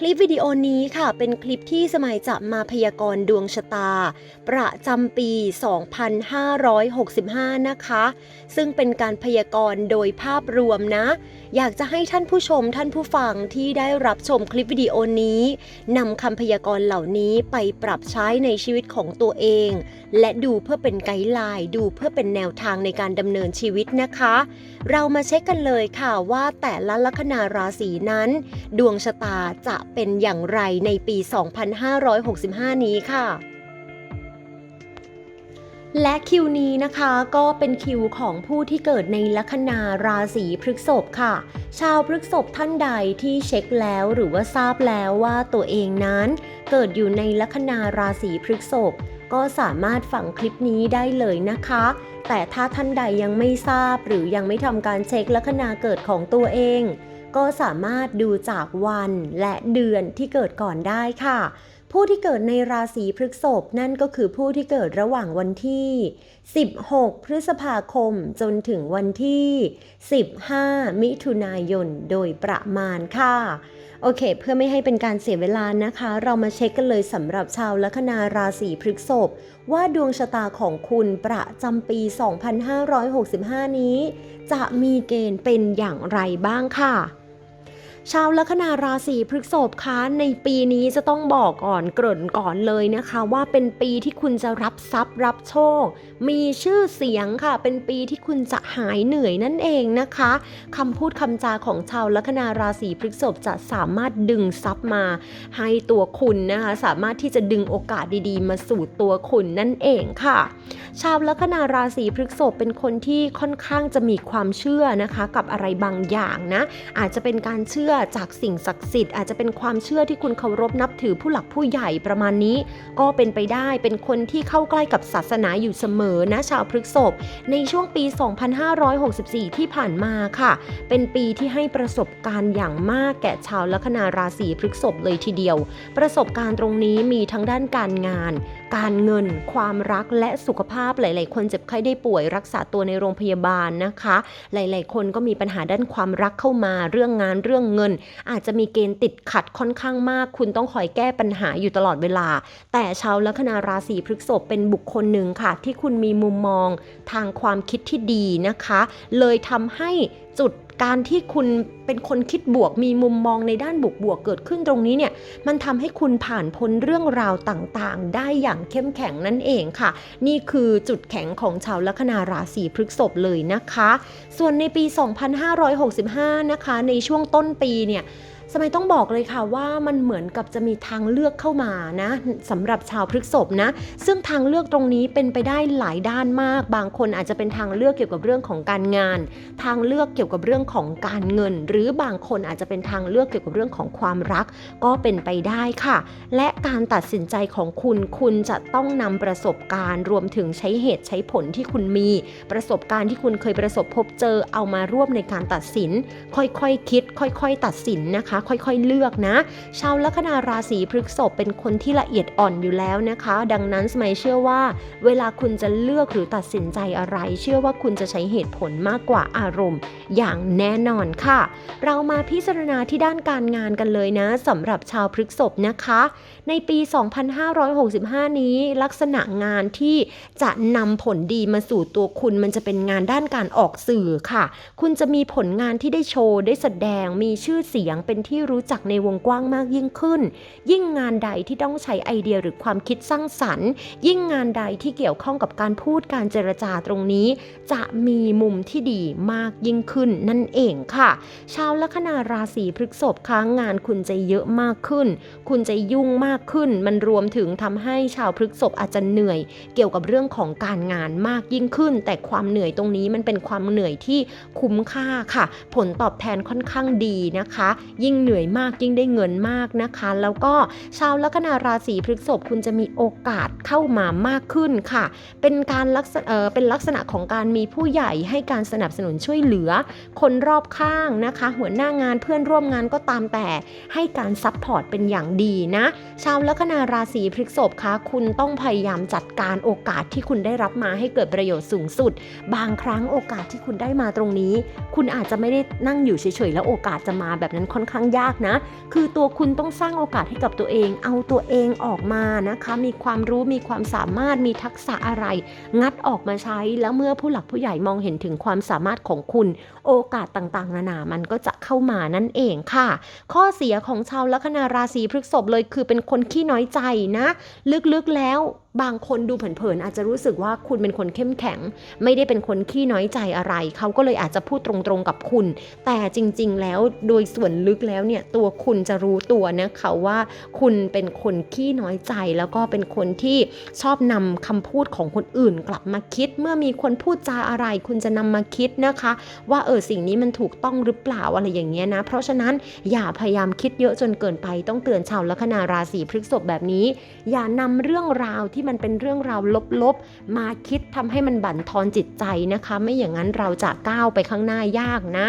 คลิปวิดีโอนี้ค่ะเป็นคลิปที่สมัยจะมาพยากรณ์ดวงชะตา ประจำปี 2565 นะคะ ซึ่งเป็นการพยากรณ์โดยภาพรวมนะ อยากจะให้ท่านผู้ชมท่านผู้ฟังที่ได้รับชมคลิปวิดีโอนี้นำคำพยากรณ์เหล่านี้ไปปรับใช้ในชีวิตของตัวเอง และดูเพื่อเป็นไกด์ไลน์ดูเพื่อเป็นแนวทางในการดำเนินชีวิตนะคะ เรามาเช็คกันเลยค่ะว่าแต่ละลัคนาราศีนั้น ดวงชะตาจะเป็นอย่างไรในปี 2565 นี้ค่ะ และคิวนี้นะคะก็เป็นคิวของผู้ที่เกิดในลัคนาราศีพฤษภค่ะ ชาวพฤษภท่านใดที่เช็คแล้วหรือว่าทราบแล้วว่าตัวเองนั้นเกิดอยู่ในลัคนาราศีพฤษภก็สามารถฟังคลิปนี้ได้เลยนะคะ แต่ถ้าท่านใดยังไม่ทราบหรือยังไม่ทำการเช็คลัคนาเกิดของตัวเอง ก็สามารถดูจากวันและเดือนที่เกิดก่อนได้ค่ะ ผู้ที่เกิดในราศีพฤษภนั่นก็คือผู้ที่เกิดระหว่างวันที่ 16 พฤษภาคมจนถึงวันที่ 15 มิถุนายนโดยประมาณค่ะ โอเค เพื่อไม่ให้เป็นการเสียเวลานะคะ เรามาเช็คกันเลยสำหรับชาวลัคนาราศีพฤษภว่าดวงชะตาของคุณประจำปี 2565 นี้ จะมีเกณฑ์เป็นอย่างไรบ้างค่ะ ชาวลัคนาราศีพฤษภคะในปีนี้จะต้องบอกก่อนเกริ่นก่อนเลยนะคะ ว่าเป็นปีที่คุณจะรับทรัพย์รับโชค มีชื่อเสียงค่ะ เป็นปีที่คุณจะหายเหนื่อยนั่นเองนะคะคำพูดคำจาของชาวลัคนาราศีพฤษภจะสามารถดึงทรัพย์มา ให้ตัวคุณนะคะ สามารถที่จะดึงโอกาสดีๆ มาสู่ตัวคุณนั่นเองค่ะ ชาวลัคนาราศีพฤษภเป็นคนที่ค่อนข้างจะมีความเชื่อนะคะ กับอะไรบางอย่างนะอาจจะเป็นการเชื่อจากสิ่งศักดิ์สิทธิ์อาจจะเป็นความเชื่อที่คุณเคารพนับถือผู้หลักผู้ใหญ่ประมาณนี้ ก็เป็นไปได้เป็นคนที่เข้าใกล้กับศาสนาอยู่เสมอนะชาวพฤกษภในช่วงปี 2564 ที่ผ่านมาค่ะ เป็นปีที่ให้ประสบการณ์อย่างมากแก่ชาวลัคนาราศีพฤกษภเลยทีเดียว ประสบการณ์ตรงนี้มีทั้งด้านการงานการเงิน ความรักและสุขภาพหลาย ๆ คนเจ็บไข้ได้ป่วยรักษาตัวในโรงพยาบาลนะคะ หลาย ๆ คนก็มีปัญหาด้านความรักเข้ามาเรื่องงานเรื่องเงิน อาจจะมีเกณฑ์ติดขัดค่อนข้างมาก คุณต้องคอยแก้ปัญหาอยู่ตลอดเวลา แต่ชาวลัคนาราศีพฤษภเป็นบุคคลหนึ่งค่ะ ที่คุณมีมุมมองทางความคิดที่ดีนะคะ เลยทำให้จุด การที่คุณเป็นคนคิดบวกมีมุมมองในด้านบวกบวกๆเกิดขึ้นตรงนี้เนี่ยมันทำให้คุณผ่านพ้นเรื่องราวต่างๆ ได้อย่างเข้มแข็งนั่นเองค่ะ นี่คือจุดแข็งของชาวลัคนาราศีพฤษภเลยนะคะ ส่วนในปี 2565 นะคะ ในช่วงต้นปีเนี่ย สมัยต้องบอกเลยค่ะว่ามันเหมือนกับจะมีทางเลือกเข้ามานะสำหรับชาวพฤษภนะ ซึ่งทางเลือกตรงนี้เป็นไปได้หลายด้านมาก บางคนอาจจะเป็นทางเลือกเกี่ยวกับเรื่องของการงาน ทางเลือกเกี่ยวกับเรื่องของการเงิน หรือบางคนอาจจะเป็นทางเลือกเกี่ยวกับเรื่องของความรัก ก็เป็นไปได้ค่ะ และการตัดสินใจของคุณคุณจะต้องนำประสบการณ์ รวมถึงใช้เหตุใช้ผลที่คุณมี ประสบการณ์ที่คุณเคยประสบพบเจอเอามาร่วมในการตัดสิน ค่อยๆคคิด ค่อย ๆ ตัดสินนะคะค่อยๆเลือกนะ ชาวลัคนาราศีพฤกษภเป็นคนที่ละเอียดอ่อนอยู่แล้วนะคะ ดังนั้นสมัยเชื่อว่า เวลาคุณจะเลือกหรือตัดสินใจอะไร เชื่อว่าคุณจะใช้เหตุผลมากกว่าอารมณ์ อย่างแน่นอนค่ะ เรามาพิจารณาที่ด้านการงานกันเลยนะสำหรับชาวพฤกษภนะคะ ในปี 2565 นี้ ลักษณะงานที่จะนำผลดีมาสู่ตัวคุณมันจะเป็นงานด้านการออกสื่อค่ะ คุณจะมีผลงานที่ได้โชว์ได้แสดงมีชื่อเสียงเป็นที่รู้จักในวงกว้างมากยิ่งขึ้น ยิ่งงานใดที่ต้องใช้ไอเดียหรือความคิดสร้างสรรค์ ยิ่งงานใดที่เกี่ยวข้องกับการพูดการเจรจาตรงนี้ จะมีมุมที่ดีมากยิ่งขึ้นนั่นเองค่ะ ชาวลัคนาราศีพฤษภค้างงานคุณจะเยอะมากขึ้น คุณจะยุ่งมากขึ้น มันรวมถึงทำให้ชาวพฤษภอาจจะเหนื่อย เกี่ยวกับเรื่องของการงานมากยิ่งขึ้น แต่ความเหนื่อยตรงนี้มันเป็นความเหนื่อยที่คุ้มค่าค่ะ ผลตอบแทนค่อนข้างดีนะคะ ยิ่งงเหนื่อยมากยิ่งได้เงินมากนะคะ แล้วก็ชาวลัคนาราศีพฤษภคุณจะมีโอกาสเข้ามามากขึ้นค่ะ เป็นการลักษณะเป็นลักษณะของการมีผู้ใหญ่ให้การสนับสนุนช่วยเหลือ คนรอบข้างนะคะ หัวหน้างานเพื่อนร่วมงานก็ตามแต่ให้การซัพพอร์ตเป็นอย่างดีนะ ชาวลัคนาราศีพฤษภคะคุณต้องพยายามจัดการโอกาสที่คุณได้รับมาให้เกิดประโยชน์สูงสุด บางครั้งโอกาสที่คุณได้มาตรงนี้ คุณอาจจะไม่ได้นั่งอยู่เฉยๆแล้วโอกาสจะมาแบบนั้นค่อนข้างยากนะ คือตัวคุณต้องสร้างโอกาสให้กับตัวเอง เอาตัวเองออกมานะคะ มีความรู้มีความสามารถมีทักษะอะไร งัดออกมาใช้ แล้วเมื่อผู้หลักผู้ใหญ่มองเห็นถึงความสามารถของคุณ โอกาสต่างๆ นานา มันก็จะเข้ามานั่นเองค่ะ ข้อเสียของชาวลัคนาราศีพฤษภเลยคือเป็นคนขี้น้อยใจนะ ลึกๆแล้วบางคนดูเผินๆอาจจะรู้สึกว่าคุณเป็นคนเข้มแข็ง ไม่ได้เป็นคนขี้น้อยใจอะไร เขาก็เลยอาจจะพูดตรงๆกับคุณ แต่จริง ๆ แล้วโดยส่วนลึกแล้วแล้วเนี่ยตัวคุณจะรู้ตัวนะคะว่าคุณเป็นคนขี้น้อยใจ แล้วก็เป็นคนที่ชอบนำคำพูดของคนอื่นกลับมาคิด เมื่อมีคนพูดจาอะไร คุณจะนำมาคิดนะคะ ว่าเออสิ่งนี้มันถูกต้องหรือเปล่าอะไรอย่างเงี้ยนะ เพราะฉะนั้นอย่าพยายามคิดเยอะจนเกินไปต้องเตือนชาวลัคนาราศีพฤษภแบบนี้ อย่านำเรื่องราวที่มันเป็นเรื่องราวลบๆ มาคิดทำให้มันบั่นทอนจิตใจนะคะ ไม่อย่างนั้นเราจะก้าวไปข้างหน้ายากนะ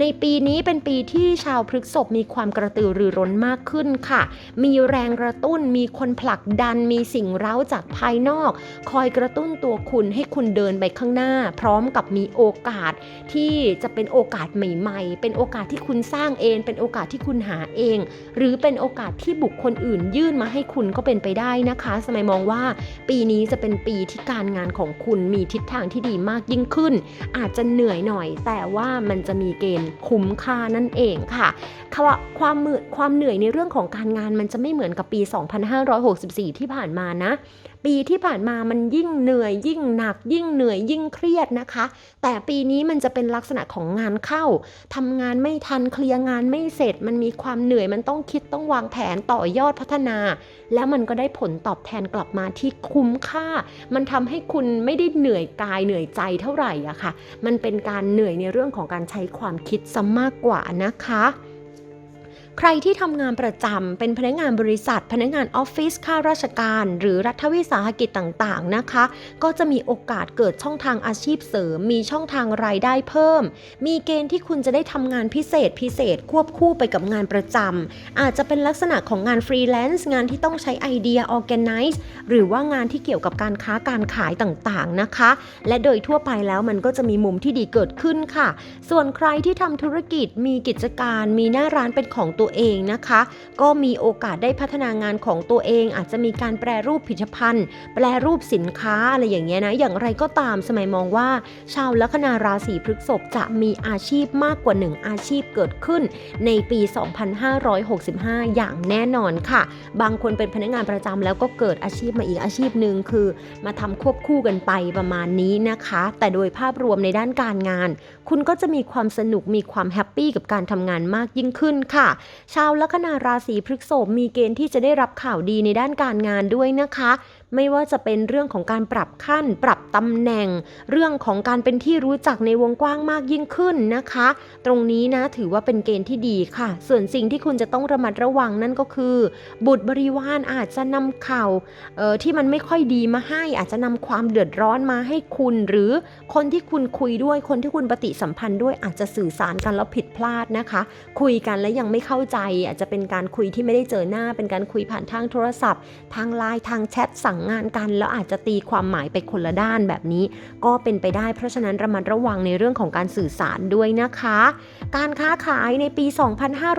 ในปีนี้เป็นปีที่ชาวพฤษภมีความกระตือรือร้นมากขึ้นค่ะ มีแรงกระตุ้น มีคนผลักดัน มีสิ่งเร้าจากภายนอก คอยกระตุ้นตัวคุณให้คุณเดินไปข้างหน้า พร้อมกับมีโอกาสที่จะเป็นโอกาสใหม่ ๆ เป็นโอกาสที่คุณสร้างเอง เป็นโอกาสที่คุณหาเอง หรือเป็นโอกาสที่บุคคลอื่นยื่นมาให้คุณก็เป็นไปได้นะคะ สมัยมองว่า ปีนี้จะเป็นปีที่การงานของคุณมีทิศทางที่ดีมากยิ่งขึ้น อาจจะเหนื่อยหน่อย แต่ว่ามันจะมีเกณฑ์คุ้มค่านั่นเองค่ะความมือความเหนื่อยในเรื่องของการงานมันจะไม่เหมือนกับปี 2564 ที่ผ่านมานะ ปีที่ผ่านมามันยิ่งเหนื่อย ยิ่งหนัก ยิ่งเหนื่อย ยิ่งเครียดนะคะ แต่ปีนี้มันจะเป็นลักษณะของงานเข้าทำงานไม่ทันเคลียร์งานไม่เสร็จ มันมีความเหนื่อยมันต้องคิดต้องวางแผนต่อยอดพัฒนา แล้วมันก็ได้ผลตอบแทนกลับมาที่คุ้มค่า มันทำให้คุณไม่ได้เหนื่อยกายเหนื่อยใจเท่าไหร่อะค่ะ มันเป็นการเหนื่อยในเรื่องของการใช้ความคิดซะมากกว่านะคะ ใครที่ทำงานประจำเป็นพนักงานบริษัท พนักงานออฟฟิศข้าราชการ หรือรัฐวิสาหกิจต่างๆนะคะ ก็จะมีโอกาสเกิดช่องทางอาชีพเสริม มีช่องทางรายได้เพิ่ม มีเกณฑ์ที่คุณจะได้ทำงานพิเศษพิเศษควบคู่ไปกับงานประจำอาจจะเป็นลักษณะของงานฟรีแลนซ์งานที่ต้องใช้ไอเดีย organize หรือว่างานที่เกี่ยวกับการค้าการขายต่างๆนะคะ และโดยทั่วไปแล้วมันก็จะมีมุมที่ดีเกิดขึ้นค่ะ ส่วนใครที่ทำธุรกิจมีกิจการ มีหน้าร้านเป็นของตัวเองนะคะ ก็มีโอกาสได้พัฒนางานของตัวเอง อาจจะมีการแปรรูปผลิตภัณฑ์ แปรรูปสินค้าอะไรอย่างเงี้ยนะอย่างไรก็ตามสมัยมองว่า ชาวลัคนาราศีพฤษภจะมีอาชีพมากกว่า 1 อาชีพเกิดขึ้น ในปี 2565 อย่างแน่นอนค่ะ บางคนเป็นพนักงานประจำแล้วก็เกิดอาชีพมาอีกอาชีพหนึ่งคือ มาทำควบคู่กันไปประมาณนี้นะคะ แต่โดยภาพรวมในด้านการงาน คุณก็จะมีความสนุกมีความแฮปปี้กับการทำงานมากยิ่งขึ้นค่ะชาวลัคนาราศีพฤษภมีเกณฑ์ที่จะได้รับข่าวดีในด้านการงานด้วยนะคะ ไม่ว่าจะเป็นเรื่องของการปรับขั้น ปรับตำแหน่ง เรื่องของการเป็นที่รู้จักในวงกว้างมากยิ่งขึ้นนะคะ ตรงนี้นะถือว่าเป็นเกณฑ์ที่ดีค่ะ ส่วนสิ่งที่คุณจะต้องระมัดระวังนั่นก็คือ บุตรบริวารอาจจะนำข่าวเอ่อที่มันไม่ค่อยดีมาให้ อาจจะนำความเดือดร้อนมาให้คุณ หรือคนที่คุณคุยด้วยคนที่คุณปฏิสัมพันธ์ด้วยอาจจะสื่อสารกันแล้วผิดพลาดนะคะ คุยกันแล้วยังไม่เข้าใจ อาจจะเป็นการคุยที่ไม่ได้เจอหน้า เป็นการคุยผ่านทางโทรศัพท์ ทางไลน์ทางแชทสั่งงานกัน แล้วอาจจะตีความหมายไปคนละด้านแบบนี้ ก็เป็นไปได้เพราะฉะนั้นระมัดระวังในเรื่องของการสื่อสารด้วยนะคะ การค้าขายในปี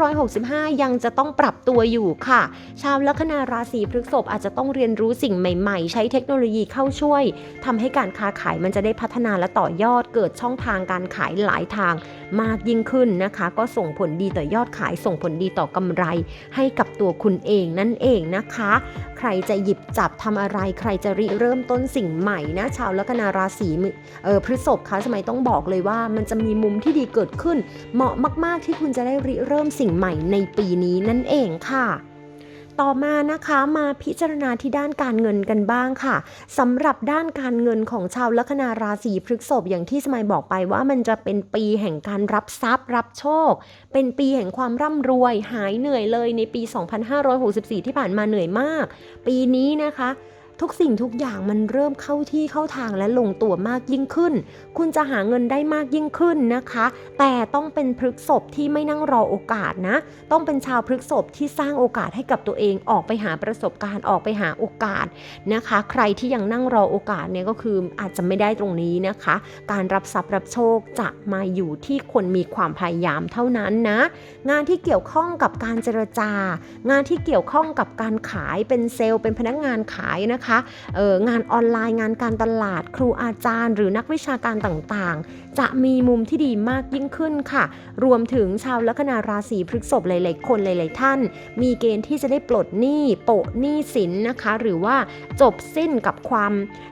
2565 ยังจะต้องปรับตัวอยู่ค่ะ ชาวลัคนาราศีพฤษภอาจจะต้องเรียนรู้สิ่งใหม่ ๆ ใช้เทคโนโลยีเข้าช่วยทำให้การค้าขายมันจะได้พัฒนาและต่อยอดเกิดช่องทางการขายหลายทางมากยิ่งขึ้นนะคะ ก็ส่งผลดีต่อยอดขายส่งผลดีต่อกำไร ให้กับตัวคุณเองนั่นเองนะคะ ใครจะหยิบจับทำอะไรใครจะริเริ่มต้นสิ่งใหม่นะ ชาวลัคนาราศีเออพฤษภคะสมัยต้องบอกเลยว่า มันจะมีมุมที่ดีเกิดขึ้น เหมาะมาก ๆ ที่คุณจะได้ริเริ่มสิ่งใหม่ในปีนี้นั่นเองค่ะต่อมานะคะมาพิจารณาที่ด้านการเงินกันบ้างค่ะสำหรับด้านการเงินของชาวลัคนาราศีพฤษภอย่างที่สมัยบอกไปว่ามันจะเป็นปีแห่งการรับทรัพย์ รับโชค เป็นปีแห่งความร่ำรวย หายเหนื่อยเลยในปี 2564 ที่ผ่านมาเหนื่อยมาก ปีนี้นะคะ ทุกสิ่งทุกอย่างมันเริ่มเข้าที่เข้าทางและลงตัวมากยิ่งขึ้น คุณจะหาเงินได้มากยิ่งขึ้นนะคะ แต่ต้องเป็นพฤกษบที่ไม่นั่งรอโอกาสนะ ต้องเป็นชาวพฤกษบที่สร้างโอกาสให้กับตัวเองออกไปหาประสบการณ์ออกไปหาโอกาสนะคะ ใครที่ยังนั่งรอโอกาสเนี่ยก็คืออาจจะไม่ได้ตรงนี้นะคะ การรับทรัพย์รับโชคจะมาอยู่ที่คนมีความพยายามเท่านั้นนะ งานที่เกี่ยวข้องกับการเจรจา งานที่เกี่ยวข้องกับการขายเป็นเซลล์เป็นพนักงานขายนะคะเอองานออนไลน์งานการตลาด ครูอาจารย์ หรือนักวิชาการต่างๆ จะมีมุมที่ดีมากยิ่งขึ้นค่ะ รวมถึงชาวลัคนาราศีพฤษภหลาย ๆ คนหลาย ๆ ท่าน มีเกณฑ์ที่จะได้ปลดหนี้โปะหนี้สินนะคะ หรือว่าจบสิ้นกับความ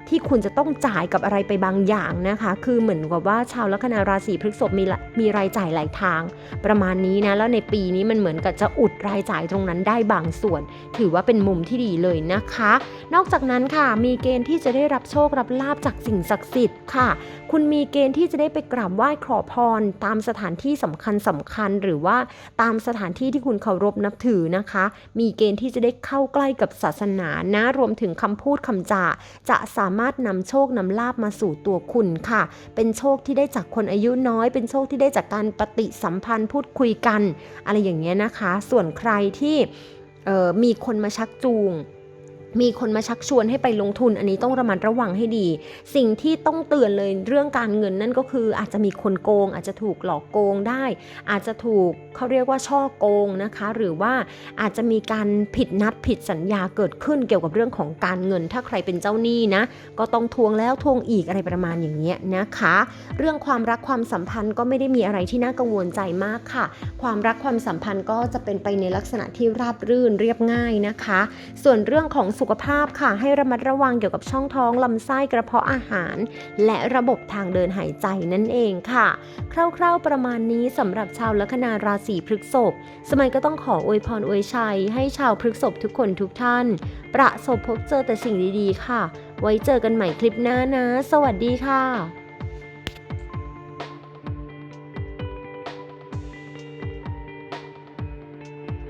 ที่คุณจะต้องจ่ายกับอะไรไปบางอย่างนะคะ คือเหมือนกับว่าชาวลัคนาราศีพฤษภมีละมีรายจ่ายหลายทาง ประมาณนี้นะแล้วในปีนี้มันเหมือนกับจะอุดรายจ่ายตรงนั้นได้บางส่วน ถือว่าเป็นมุมที่ดีเลยนะคะ นอกจากนั้นค่ะมีเกณฑ์ที่จะได้รับโชครับลาบจากสิ่งศักดิ์สิทธิ์ค่ะ คุณมีเกณฑ์ที่จะได้ไปกราบไหว้ขอพร ตามสถานที่สำคัญสำคัญ หรือว่าตามสถานที่ที่คุณเคารพนับถือนะคะ มีเกณฑ์ที่จะได้เข้าใกล้กับศาสนานะรวมถึงคำพูดคำจาจะสามารถนำโชคนำลาบมาสู่ตัวคุณค่ะ เป็นโชคที่ได้จากคนอายุน้อย เป็นโชคที่ได้จากการปฏิสัมพันธ์พูดคุยกัน อะไรอย่างเงี้ยนะคะ ส่วนใครที่มีคนมาชักจูง มีคนมาชักชวนให้ไปลงทุนอันนี้ต้องระมัดระวังให้ดี สิ่งที่ต้องเตือนเลยเรื่องการเงินนั่นก็คืออาจจะมีคนโกง อาจจะถูกหลอกโกงได้ อาจจะถูกเขาเรียกว่าช่อโกงนะคะ หรือว่าอาจจะมีการผิดนัดผิดสัญญาเกิดขึ้นเกี่ยวกับเรื่องของการเงิน ถ้าใครเป็นเจ้าหนี้นะ ก็ต้องทวงแล้วทวงอีกอะไรประมาณอย่างเงี้ยนะคะ เรื่องความรักความสัมพันธ์ก็ไม่ได้มีอะไรที่น่ากังวลใจมากค่ะ ความรักความสัมพันธ์ก็จะเป็นไปในลักษณะที่ราบรื่นเรียบง่ายนะคะ ส่วนเรื่องของสุขภาพค่ะ ให้ระมัดระวังเกี่ยวกับช่องท้องลำไส้กระเพาะอาหาร และระบบทางเดินหายใจนั่นเองค่ะ คร่าว ๆ ประมาณนี้สำหรับชาวลัคนาราศีพฤกษภสมัยก็ต้องขออวยพรอวยชัย ให้ชาวพฤกษภทุกคนทุกท่าน ประสบพบเจอแต่สิ่งดีๆ ค่ะ ไว้เจอกันใหม่คลิปหน้านะ สวัสดีค่ะ